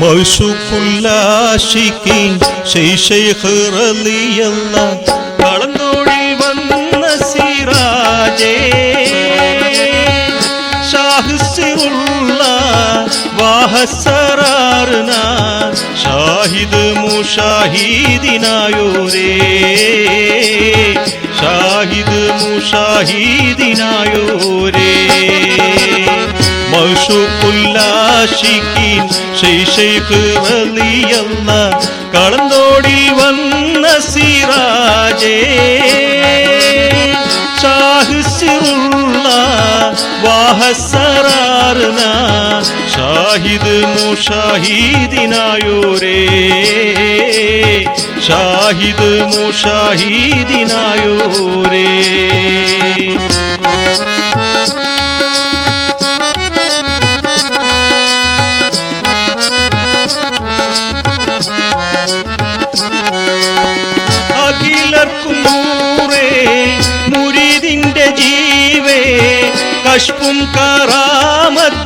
മൗസുക്കുല്ലാശിക്കിൻ ശൈശൈഖ് റളിയല്ല കളന്തോടിൽ വന്ന സിറാജേ. ഷാഹിസിറുള്ള വാഹസറാർന ഷാഹിദ് മുഷാഹിദിനായോരേ. ഷാഹിദ് മുഷാഹിദിനായോരേ. മൗഷുക്കുല്ലാശിക്കിൻ ശൈശൈഖ് കടന്നോടി കളന്തോടി വന്ന സിറാജേ. ഷാഹിസിറുള്ള വാഹസറാർന ഷാഹിദ് മുഷാഹിദിനായോരേ. ഷാഹിദ് മുഷാഹിദിനായോരേ. അഖിലർക്കും നൂറേ ജീവേ കഷ്പും കറാമത്തുള്ളോരേ.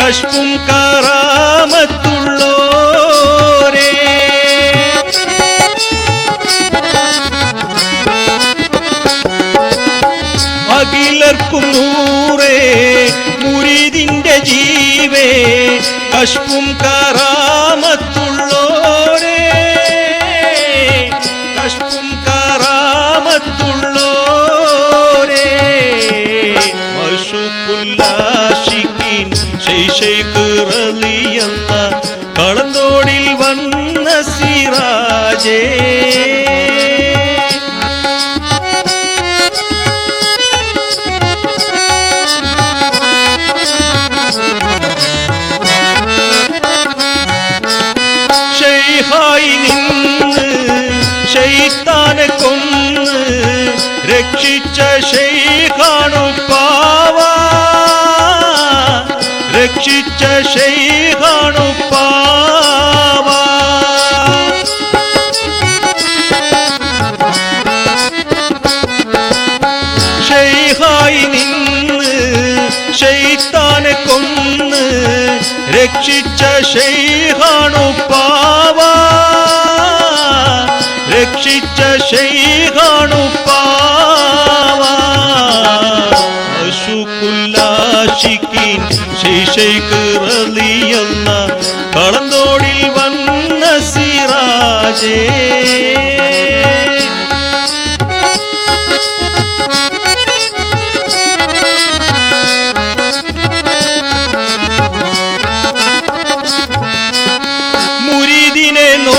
കഷ്പും കറാമത്തുള്ളോരേ. അഖിലർക്കും നൂറേ മുരിതിന്റെ ജീവേ കഷ്പും കറാമത്തുള്ളോരേ മഷുക്കുല്ലാശിക്കിൻ ശൈശൈക്ക് റളിയല്ല കളന്തോടിൽ വന്ന സിറാജേ ഷെയ്ഹായി നിന്ന് ഷെയ്ത്താനെ കൊന്ന് രക്ഷിച്ച ഷെയ്ഖാണു പാവ രക്ഷിച്ച ഷെയ്ഖാണു പാവ ഷെയ്ഹായി നിന്ന് ഷെയ്ത്താനെ കൊന്ന് രക്ഷിച്ച ഷെയ്ഹാണു പാവ രക്ഷിച്ച ഷെയ്ഹാണു കാക്ഷിക്കീൻ ശീശൈ കീറലിയെന്ന കളന്തോടിൽ വന്ന സിറാജേ. മുരിദിനെ നോ